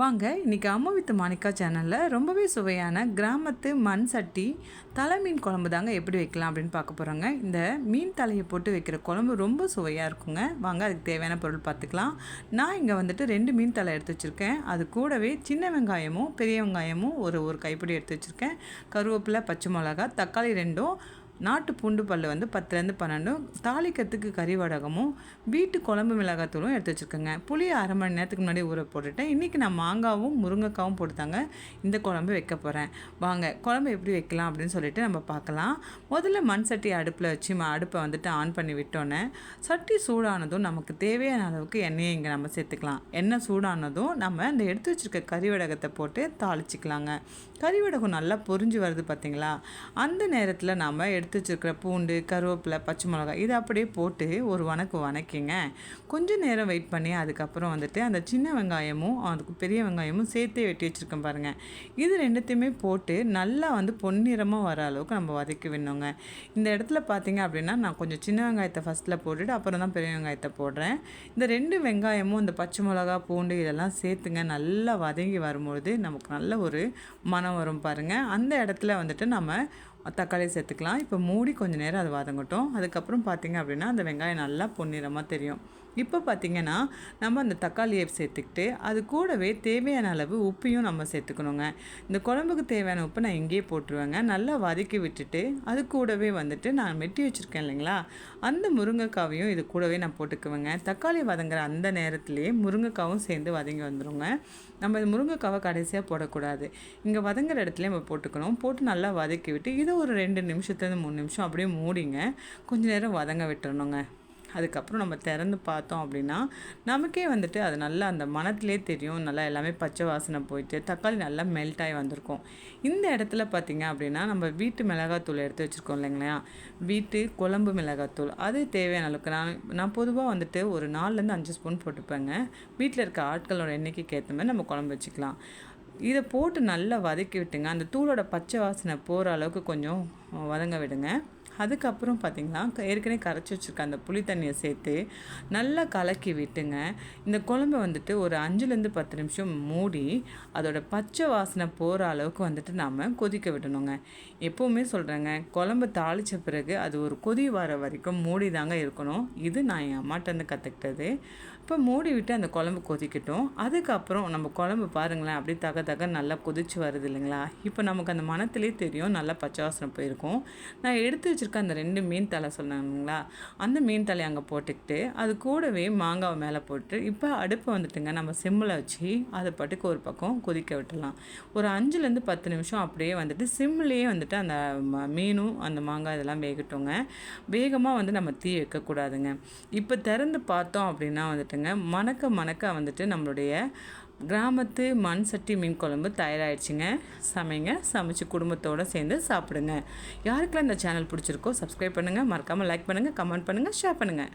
வாங்க இன்றைக்கி அம்மா வித்து மாணிக்கா சேனலில் ரொம்பவே சுவையான கிராமத்து மண் சட்டி தலை மீன் குழம்பு தாங்க எப்படி வைக்கலாம் அப்படின்னு பார்க்க போகிறோங்க இந்த மீன் தலையை போட்டு வைக்கிற குழம்பு ரொம்ப சுவையாக இருக்குங்க. வாங்க அதுக்கு தேவையான பொருள் பார்த்துக்கலாம். நான் இங்கே வந்துட்டு ரெண்டு மீன் தலை எடுத்து வச்சுருக்கேன். அது கூடவே சின்ன வெங்காயமும் பெரிய வெங்காயமும் ஒரு ஒரு கைப்பிடி எடுத்து வச்சுருக்கேன். கருவேப்பிலை பச்சை மிளகா தக்காளி ரெண்டும் நாட்டு பூண்டு பல் வந்து பத்துலேருந்து பன்னெண்டும் தாளிக்கிறதுக்கு கறிவடகமும் வீட்டு குழம்பு மிளகாத்தூளும் எடுத்து வச்சுருக்கோங்க. புளி அரை மணி நேரத்துக்கு முன்னாடி ஊற போட்டுட்டேன். இன்றைக்கி நான் மாங்காவும் முருங்கைக்காவும் போட்டுத்தாங்க இந்த குழம்பு வைக்க போகிறேன் வாங்க குழம்பு எப்படி வைக்கலாம் அப்படின்னு சொல்லிட்டு நம்ம பார்க்கலாம். முதல்ல மண் சட்டி அடுப்பில் வச்சு அடுப்பை வந்துட்டு ஆன் பண்ணி விட்டோன்னே சட்டி சூடானதும் நமக்கு தேவையான அளவுக்கு எண்ணெயை இங்கே நம்ம சேர்த்துக்கலாம். எண்ணெய் சூடானதும் நம்ம இந்த எடுத்து வச்சுருக்க கறிவடகத்தை போட்டு தாளிச்சிக்கலாங்க. கறிவடகம் நல்லா பொறிஞ்சு வருது பார்த்தீங்களா அந்த நேரத்தில் நம்ம எடுத்து வச்சுருக்கிற பூண்டு கருவேப்பிலை பச்சை மிளகாய் இதை அப்படியே போட்டு ஒரு வணக்கு வணக்கிங்க. கொஞ்சம் நேரம் வெயிட் பண்ணி அதுக்கப்புறம் வந்துட்டு அந்த சின்ன வெங்காயமும் அதுக்கு பெரிய வெங்காயமும் சேர்த்தே வெட்டி வச்சுருக்கேன் பாருங்கள் இது ரெண்டுத்தையுமே போட்டு நல்லா வந்து பொன்னிறமாக வர அளவுக்கு நம்ம வதக்கி விடணுங்க. இந்த இடத்துல பார்த்தீங்க அப்படின்னா நான் கொஞ்சம் சின்ன வெங்காயத்தை ஃபஸ்ட்டில் போட்டுட்டு அப்புறம் தான் பெரிய வெங்காயத்தை போடுறேன். இந்த ரெண்டு வெங்காயமும் இந்த பச்சை மிளகா பூண்டு இதெல்லாம் சேர்த்துங்க. நல்லா வதங்கி வரும்பொழுது நமக்கு நல்ல ஒரு மனம் வரும் பாருங்கள் அந்த இடத்துல வந்துட்டு நம்ம தக்காளி சேர்த்துக்கலாம். இப்போ மூடி கொஞ்சம் நேரம் அது வதங்கட்டும். அதுக்கப்புறம் பார்த்திங்க அப்படின்னா அந்த வெங்காயம் நல்லா பொன்னிறமாக தெரியும். இப்போ பார்த்திங்கன்னா நம்ம அந்த தக்காளியை சேர்த்துக்கிட்டு அது கூடவே தேவையான அளவு உப்பையும் நம்ம சேர்த்துக்கணுங்க. இந்த குழம்புக்கு தேவையான உப்பு நான் இங்கேயே போட்டுருவேங்க. நல்லா வதக்கி விட்டுட்டு அது கூடவே வந்துட்டு நான் மெட்டி வச்சுருக்கேன் இல்லைங்களா? அந்த முருங்கைக்காவையும் இது கூடவே நான் போட்டுக்குவேங்க. தக்காளி வதங்குற அந்த நேரத்துலேயே முருங்கைக்காவும் சேர்ந்து வதங்கி வந்துடுங்க நம்ம இது முருங்கைக்காவை கடைசியாக போடக்கூடாது. இங்கே வதங்குற இடத்துலையே நம்ம போட்டுக்கணும். போட்டு நல்லா வதக்கி விட்டு இதை ஒரு ரெண்டு நிமிஷத்துலேருந்து மூணு நிமிஷம் அப்படியே மூடிங்க. கொஞ்சம் நேரம் வதங்க விட்டுறணுங்க. அதுக்கப்புறம் நம்ம திறந்து பார்த்தோம் அப்படின்னா நமக்கே வந்துட்டு அது நல்லா அந்த மனத்திலே தெரியும். நல்லா எல்லாமே பச்சை வாசனை போயிட்டு தக்காளி நல்லா மெல்ட் ஆகி வந்திருக்கும். இந்த இடத்துல பார்த்திங்க அப்படின்னா நம்ம வீட்டு மிளகாத்தூள் எடுத்து வச்சுருக்கோம் இல்லைங்களா? வீட்டு குழம்பு மிளகாத்தூள். அது தேவையான அளவுக்கு. நான் நான் பொதுவாக வந்துட்டு ஒரு நாலுலேருந்து அஞ்சு ஸ்பூன் போட்டுப்பேங்க. வீட்டில் இருக்க ஆட்களோட எண்ணிக்கைக்கு ஏற்ற மாதிரி நம்ம குழம்பு வச்சுக்கலாம். இதை போட்டு நல்லா வதக்கி விட்டுங்க. அந்த தூளோட பச்சை வாசனை போகிற அளவுக்கு கொஞ்சம் வதங்க விடுங்க. அதுக்கப்புறம் பார்த்திங்கன்னா ஏற்கனவே கரைச்சி வச்சுருக்க அந்த புளி தண்ணியை சேர்த்து நல்லா கலக்கி விட்டுங்க. இந்த குழம்பு வந்துட்டு ஒரு அஞ்சுலேருந்து பத்து நிமிஷம் மூடி அதோட பச்சை வாசனை போகிற அளவுக்கு வந்துட்டு நாம் கொதிக்க விடணுங்க. எப்போவுமே சொல்கிறேங்க குழம்பு தாளித்த பிறகு அது ஒரு கொதி வர வரைக்கும் மூடி தாங்க இருக்கணும். இது நான் என் அம்மாட்டேருந்து கற்றுக்கிட்டது இப்போ மூடி விட்டு அந்த குழம்பு கொதிக்கட்டும். அதுக்கப்புறம் நம்ம குழம்பு பாருங்களேன் அப்படியே தக தக நல்லா கொதிச்சு வருது இல்லைங்களா? இப்போ நமக்கு அந்த மனத்திலே தெரியும் நல்லா பச்சை வாசனை போயிருக்கும். நான் எடுத்து வச்சு வச்சுருக்க அந்த ரெண்டு மீன் தலை சொன்னாங்களா அந்த மீன் தலையை அங்கே போட்டுக்கிட்டு அது கூடவே மாங்காவை மேலே போட்டு இப்போ அடுப்பை வந்துட்டுங்க நம்ம சிம்மில் வச்சு அதை பாட்டுக்கு ஒரு பக்கம் கொதிக்க விட்டுலாம் ஒரு அஞ்சுலேருந்து பத்து நிமிஷம் அப்படியே வந்துட்டு சிம்லேயே வந்துட்டு அந்த மீனும் அந்த மாங்காய் இதெல்லாம் வேகட்டுங்க. வேகமாக வந்து நம்ம தீ வைக்கக்கூடாதுங்க. இப்போ திறந்து பார்த்தோம் அப்படின்னா வந்துட்டுங்க மணக்க மணக்க வந்துட்டு நம்மளுடைய கிராமத்து மண் சட்டி மீன் குழம்பு தயாராகிடுச்சுங்க சமைங்க சமைச்சு குடும்பத்தோடு சேர்ந்து சாப்பிடுங்க. யாருக்கெல்லாம் இந்த சேனல் பிடிச்சிருக்கோ சப்ஸ்கிரைப் பண்ணுங்கள் மறக்காமல் லைக் பண்ணுங்கள் கமெண்ட் பண்ணுங்கள் ஷேர் பண்ணுங்கள்